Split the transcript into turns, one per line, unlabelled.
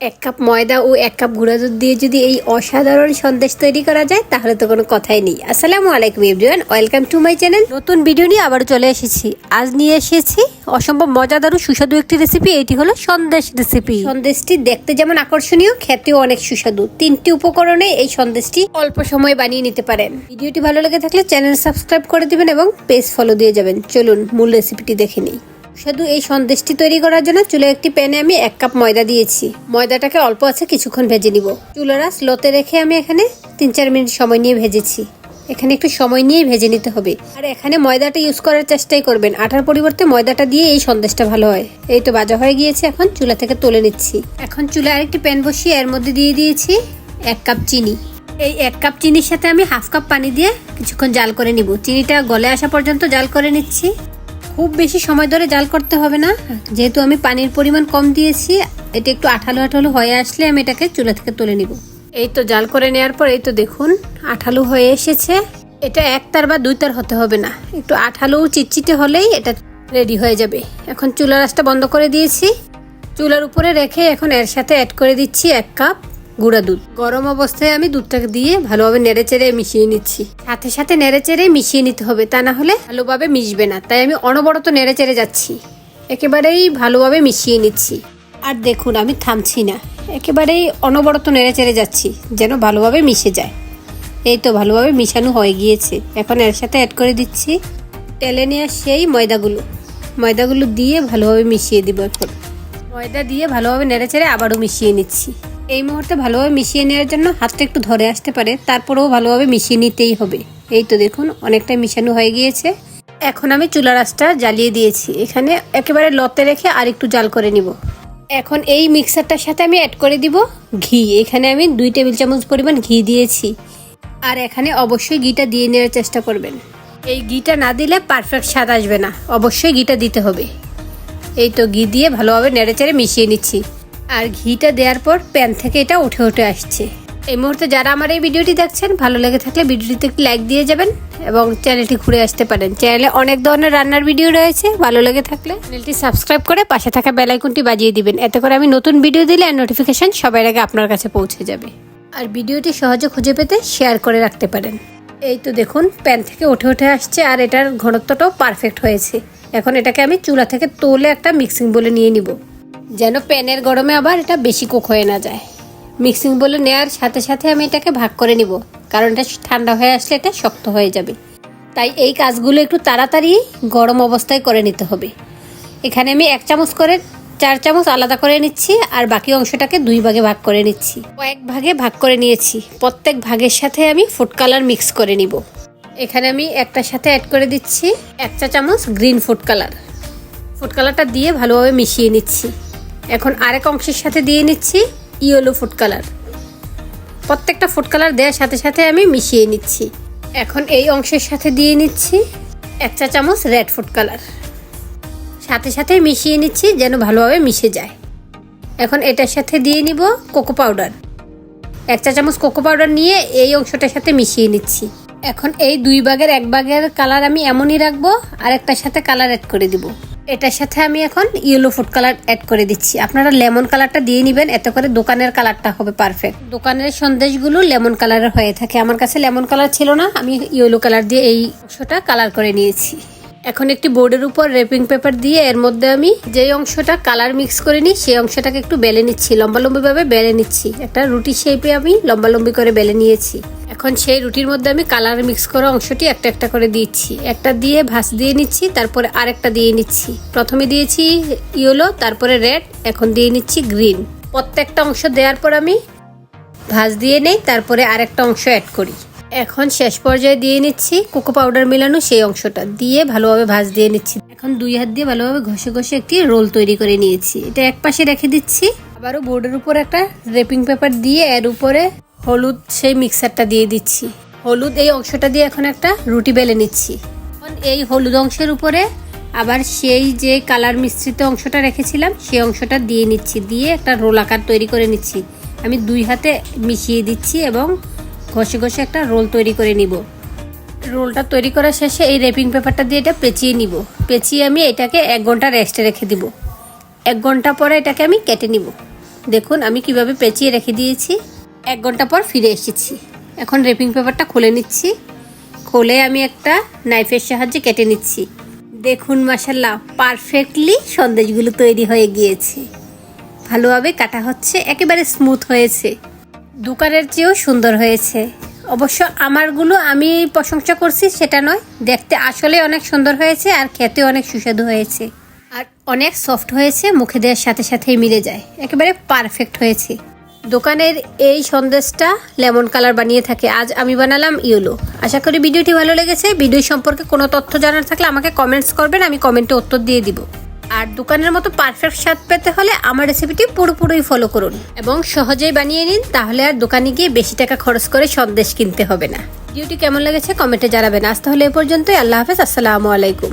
এক কাপ ময়দা ও এক কাপ গুঁড়া দুধ দিয়ে যদি এই অসাধারণ সন্দেশ তৈরি করা যায়, তাহলে তো কোনো কথাই নেই। আসসালামু আলাইকুম everyone, welcome to my channel. নতুন ভিডিও নিয়ে আবার চলে এসেছি। আজ নিয়ে এসেছি অসম্ভব মজাদার ও সুস্বাদু একটি রেসিপি এটি হলো সন্দেশ রেসিপি সন্দেশটি দেখতে যেমন আকর্ষণীয়, খেতেও অনেক সুস্বাদু। তিনটি উপকরণে এই সন্দেশটি অল্প সময় বানিয়ে নিতে পারেন। ভিডিওটি ভালো লেগে থাকলে চ্যানেল সাবস্ক্রাইব করে দিবেন এবং পেজ ফলো দিয়ে যাবেন। চলুন মূল রেসিপিটি দেখে নিই। শুধু এই সন্দেশটি তৈরি করার জন্য চুলে একটি প্যানে আমি এক কাপ ময়দা দিয়েছি। ময়দাটাকে অল্প আছে কিছুক্ষণ ভেজে নিব। চুলারা স্লোতে রেখে আমি এখানে তিন চার মিনিট সময় নিয়ে ভেজেছি। এখানে একটু সময় নিয়ে ভেজে নিতে হবে। আর এখানে ময়দাটা ইউজ করার চেষ্টাই করবেন। আটার পরিবর্তে ময়দাটা দিয়ে এই সন্দেশটা ভালো হয়। এই তো বাজা হয়ে গিয়েছে এখন, চুলা থেকে তুলে নিচ্ছি। এখন চুলে আরেকটি প্যান বসিয়ে এর মধ্যে দিয়ে দিয়েছি এক কাপ চিনি। এই এক কাপ চিনির সাথে আমি হাফ কাপ পানি দিয়ে কিছুক্ষণ জাল করে নিব। চিনিটা গলে আসা পর্যন্ত জাল করে নিচ্ছি। খুব বেশি সময় ধরে জাল করতে হবে না। যেহেতু আমি পানির পরিমাণ কম দিয়েছি, এটা একটু আঠালো আঠালো হয়ে আসলে আমি এটাকে চুলা থেকে তুলে নিব। এই তো জাল করে নেওয়ার পর এই তো দেখুন, আঠালো হয়ে এসেছে। এটা একতার বা দুইতার হতে হবে না। একটু আঠালো চিটচিটে হলেই এটা রেডি হয়ে যাবে। এখন চুলা রাসটা বন্ধ করে দিয়েছি। চুলার উপরে রেখে এখন এর সাথে অ্যাড করে দিচ্ছি এক কাপ। গুঁড়া দুধ। গরম অবস্থায় আমি দুধটাকে দিয়ে ভালোভাবে নেড়ে চেড়ে মিশিয়ে নিচ্ছি। সাথে সাথে নেড়ে চেড়ে মিশিয়ে নিতে হবে, তা না হলে ভালোভাবে মিশবে না। তাই আমি অনবরত নেড়ে চেড়ে যাচ্ছি। একেবারেই ভালোভাবে মিশিয়ে নিচ্ছি। আর দেখুন, আমি থামছি না। একেবারেই অনবরত নেড়ে চেড়ে যাচ্ছি, যেন ভালোভাবে মিশে যায়। এই তো ভালোভাবে মিশানো হয়ে গিয়েছে। এখন এর সাথে অ্যাড করে দিচ্ছি টেলে নেওয়া সেই ময়দাগুলো। ময়দাগুলো দিয়ে ভালোভাবে মিশিয়ে দিব এখন। ময়দা দিয়ে ভালোভাবে নেড়ে চেড়ে আবারও মিশিয়ে নিচ্ছি। এই মুহূর্তে ভালোভাবে মিশিয়ে নেওয়ার জন্য হাতটা একটু ধরে আসতে পারে, তারপরেও ভালোভাবে মিশিয়ে নিতেই হবে। এই তো দেখুন, অনেকটা মিশানো হয়ে গিয়েছে। এখন আমি চুলা রাসটা জ্বালিয়ে দিয়েছি। এখানে একেবারে লতে রেখে আর একটু জাল করে নিব। এখন এই মিক্সারটার সাথে আমি অ্যাড করে দিব ঘি। এখানে আমি দুই টেবিল চামচ পরিমাণ ঘি দিয়েছি। আর এখানে অবশ্যই ঘিটা দিয়ে নেওয়ার চেষ্টা করবেন। এই ঘিটা না দিলে পারফেক্ট স্বাদ আসবে না। অবশ্যই ঘিটা দিতে হবে। এই তো ঘি দিয়ে ভালোভাবে নেড়েচেড়ে মিশিয়ে নিচ্ছি। আর ঘিটা দেওয়ার পর প্যান থেকে এটা উঠে উঠে আসছে। এই মুহূর্তে যারা আমার এই ভিডিওটি দেখছেন, ভালো লেগে থাকলে ভিডিওটিতে একটি লাইক দিয়ে যাবেন এবং চ্যানেলটি ঘুরে আসতে পারেন। চ্যানেলে অনেক ধরনের রান্নার ভিডিও রয়েছে, ভালো লেগে থাকলে চ্যানেলটি সাবস্ক্রাইব করে পাশে থাকা বেলাইকনটি বাজিয়ে দিবেন। এতে করে আমি নতুন ভিডিও দিলে নোটিফিকেশন সবার আগে আপনার কাছে পৌঁছে যাবে। আর ভিডিওটি সহজে খুঁজে পেতে শেয়ার করে রাখতে পারেন। এই তো দেখুন, প্যান থেকে উঠে উঠে আসছে আর এটার ঘনত্বটাও পারফেক্ট হয়েছে। এখন এটাকে আমি চুলা থেকে তোলে একটা মিক্সিং বলে নিয়ে নিব। যেন প্যানের গরমে আবার এটা বেশি কুক হয়ে না যায়। মিক্সিং বলে নেওয়ার সাথে সাথে আমি এটাকে ভাগ করে নিব, কারণ এটা ঠান্ডা হয়ে আসলে এটা শক্ত হয়ে যাবে। তাই এই কাজগুলো একটু তাড়াতাড়ি গরম অবস্থায় করে নিতে হবে। এখানে আমি এক চামচ করে, চার চামচ আলাদা করে নিচ্ছি আর বাকি অংশটাকে দুই ভাগে ভাগ করে নিচ্ছি। কয়েক ভাগে ভাগ করে নিয়েছি। প্রত্যেক ভাগের সাথে আমি ফুড কালার মিক্স করে নিব। এখানে আমি একটার সাথে অ্যাড করে দিচ্ছি এক চা চামচ গ্রিন ফুড কালার। ফুড কালারটা দিয়ে ভালোভাবে মিশিয়ে নিচ্ছি। এখন আরেক অংশের সাথে দিয়ে নিচ্ছি ইয়েলো ফুড কালার। প্রত্যেকটা ফুড কালার দেওয়ার সাথে সাথে আমি মিশিয়ে নিচ্ছি। এখন এই অংশের সাথে দিয়ে নিচ্ছি এক চা চামচ রেড ফুড কালার। সাথে সাথে মিশিয়ে নিচ্ছি যেন ভালোভাবে মিশে যায়। এখন এটার সাথে দিয়ে নিব কোকো পাউডার। এক চা চামচ কোকো পাউডার নিয়ে এই অংশটার সাথে মিশিয়ে নিচ্ছি। এখন এই দুই ভাগের এক ভাগের কালার আমি এমনই রাখব আর একটার সাথে কালার অ্যাড করে দিব। এটার সাথে আমি এখন ইয়েলো ফুড কালার অ্যাড করে দিচ্ছি। আপনারা লেমন কালারটা দিয়ে নেবেন, এত করে দোকানের কালারটা হবে পারফেক্ট দোকানের সন্দেশগুলো লেমন কালারের হয়ে থাকে। আমার কাছে লেমন কালার ছিল না, আমি ইয়েলো কালার দিয়ে এই অংশটা কালার করে নিয়েছি। এখন একটি বোর্ডের উপর রেপিং পেপার দিয়ে এর মধ্যে আমি যেই অংশটা কালার মিক্স করে নিই, সেই অংশটাকে একটু বেলে নিচ্ছি। লম্বালম্বি ভাবে বেলে নিচ্ছি। একটা রুটি শেপে আমি লম্বালম্বি করে বেলে নিয়েছি। এখন সেই রুটির মধ্যে আমি কালার মিক্স করা অংশটি একটা একটা করে দিচ্ছি। একটা দিয়ে ভাস দিয়ে নিচ্ছি, তারপরে আরেকটা দিয়ে নিচ্ছি। প্রথমে দিয়েছি ইয়েলো, তারপরে রেড, এখন দিয়ে নিচ্ছি গ্রিন। প্রত্যেকটা অংশ দেওয়ার পর আমি ভাজ দিয়ে নেই, তারপরে আরেকটা অংশ অ্যাড করি। এখন শেষ পর্যায়ে দিয়ে নিচ্ছি কোকো পাউডার মেলানো সেই অংশটা। দিয়ে ভালোভাবে ভাজ দিয়ে নিচ্ছি। এখন দুই হাত দিয়ে ভালোভাবে ঘষে ঘষে একটি রোল তৈরি করে নিয়েছি। এটা এক পাশে রেখে দিচ্ছি। আবারও বোর্ডের উপর একটা রেপিং পেপার দিয়ে এর উপরে হলুদ সেই মিক্সারটা দিয়ে দিচ্ছি। হলুদ এই অংশটা দিয়ে এখন একটা রুটি বেলে নিচ্ছি। এখন এই হলুদ অংশের উপরে আবার সেই যে কালার মিশ্রিত অংশটা রেখেছিলাম, সেই অংশটা দিয়ে নিচ্ছি। দিয়ে একটা রোল আকার তৈরি করে নিচ্ছি। আমি দুই হাতে মিশিয়ে দিচ্ছি এবং ঘষে ঘষে একটা রোল তৈরি করে নিব। রোলটা তৈরি করা শেষে এই রেপিং পেপারটা দিয়ে এটা পেঁচিয়ে নিব। পেঁচিয়ে আমি এটাকে এক ঘণ্টা রেস্টে রেখে দিব। এক ঘণ্টা পরে এটাকে আমি কেটে নিব। দেখুন আমি কীভাবে পেঁচিয়ে রেখে দিয়েছি। এক ঘণ্টা পর ফিরে এসেছি। এখন রেপিং পেপারটা খুলে নিচ্ছি। খুলে আমি একটা নাইফের সাহায্যে কেটে নিচ্ছি। দেখুন মাসাল্লাহ পারফেক্টলি সন্দেশগুলো তৈরি হয়ে গিয়েছে। ভালোভাবে কাটা হচ্ছে, একেবারে স্মুথ হয়েছে। দোকানের চেয়েও সুন্দর হয়েছে। অবশ্য আমারগুলো আমি প্রশংসা করছি, সেটা নয়, দেখতে আসলে অনেক সুন্দর হয়েছে আর খেতে অনেক সুস্বাদু হয়েছে। আর অনেক সফট হয়েছে, মুখে দেওয়ার সাথে সাথেই মিলে যায়। একেবারে পারফেক্ট হয়েছে। দোকানের এই সন্দেশটা লেমন কালার বানিয়ে থাকে। আজ আমি বানালাম ইয়েলো। আশা করি ভিডিওটি ভালো লেগেছে। ভিডিও সম্পর্কে কোনো তথ্য জানার থাকলে আমাকে কমেন্টস করবেন, আমি কমেন্টে উত্তর দিয়ে দিব। আর দোকানের মতো পারফেক্ট স্বাদ পেতে হলে আমার রেসিপিটি পুরোপুরি ফলো করুন এবং সহজেই বানিয়ে নিন, তাহলে আর দোকানে গিয়ে বেশি টাকা খরচ করে সন্দেশ কিনতে হবে না। ভিডিওটি কেমন লেগেছে কমেন্টে জানাবেন। আজ তাহলে এ পর্যন্তই। আল্লাহ হাফেজ। আসসালামু আলাইকুম।